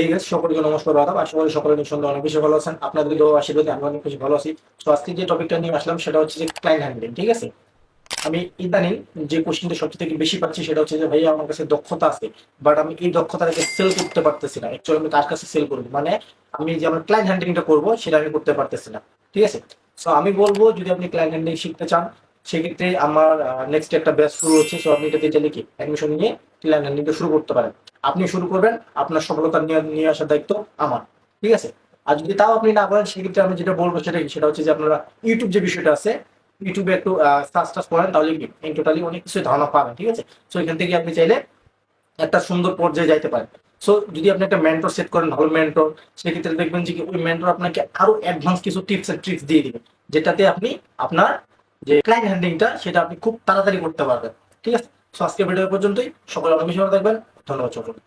এই গেছে সকলকে নমস্কার আদাব আশা করি সকলে নিঃসন্দেহে অনেক বেশি ভালো আছেন। আপনাদের দোয়া আশীর্বাদে আমি অনেক বেশি ভালো আছি। তো আজকে যে টপিকটা নিয়ে আসলাম, সেটা হচ্ছে যে ক্লায়েন্ট হ্যান্ডলিং ঠিক আছে? আমি ইদানিং যে কোশ্চেনটা সবচেয়ে থেকে বেশি পাচ্ছি, সেটা হচ্ছে যে ভাইয়া আমার কাছে দক্ষতা আছে বাট আমি এই দক্ষতাটাকে সেল করতে পারতেছি না। অ্যাকচুয়ালি আমি কার কাছে সেল করব? মানে আমি যে আমার ক্লায়েন্ট হ্যান্ডলিংটা করব, সেটা আমি করতে পারতেছি না, ঠিক আছে? সো আমি বলব, যদি আপনি ক্লায়েন্ট হ্যান্ডলিং শিখতে চান, সেক্ষেত্রে আমার নেক্সট একটা ব্যাচ শুরু হচ্ছে। সো আপনি এটাতে চাইলে কি? অ্যাডমিশন নিয়ে ক্লায়েন্ট হ্যান্ডলিংটা শুরু করতে পারেন। আপনি শুরু করবেন, আপনার সফলতা নিয়ে নিয়ে আসার দায়িত্ব আমার, ঠিক আছে? আর যদি তাও আপনি না করেন, সেক্ষেত্রে আমি যেটা বলব সেটা সেটা হচ্ছে যে আপনারা ইউটিউব যে বিষয়টা আছে ইউটিউবে একটু সার্চ টাচ করেন, তাহলে কি? ইন টোটালি অনেক কিছু ধারণা পাবেন, ঠিক আছে? সো এখান থেকে আপনি চাইলে একটা সুন্দর পর্যায়ে যাইতে পারেন। সো যদি আপনি একটা মেন্টর সেট করেন, ভালো মেন্টর সেক্ষেত্রে দেখবেন যে ওই মেন্টর আপনাকে আরও অ্যাডভান্স কিছু টিপস এন্ড ট্রিক্স দিয়ে দিবে, যেটাতে আপনি আপনার যে ক্লায়েন্ট হ্যান্ডিংটা সেটা আপনি খুব তাড়াতাড়ি করতে পারবেন, ঠিক আছে? সো আজকে ভিডিও পর্যন্তই। সকলে অনেক বেশি ভালো থাকবেন। ধন্যবাদ সকলকে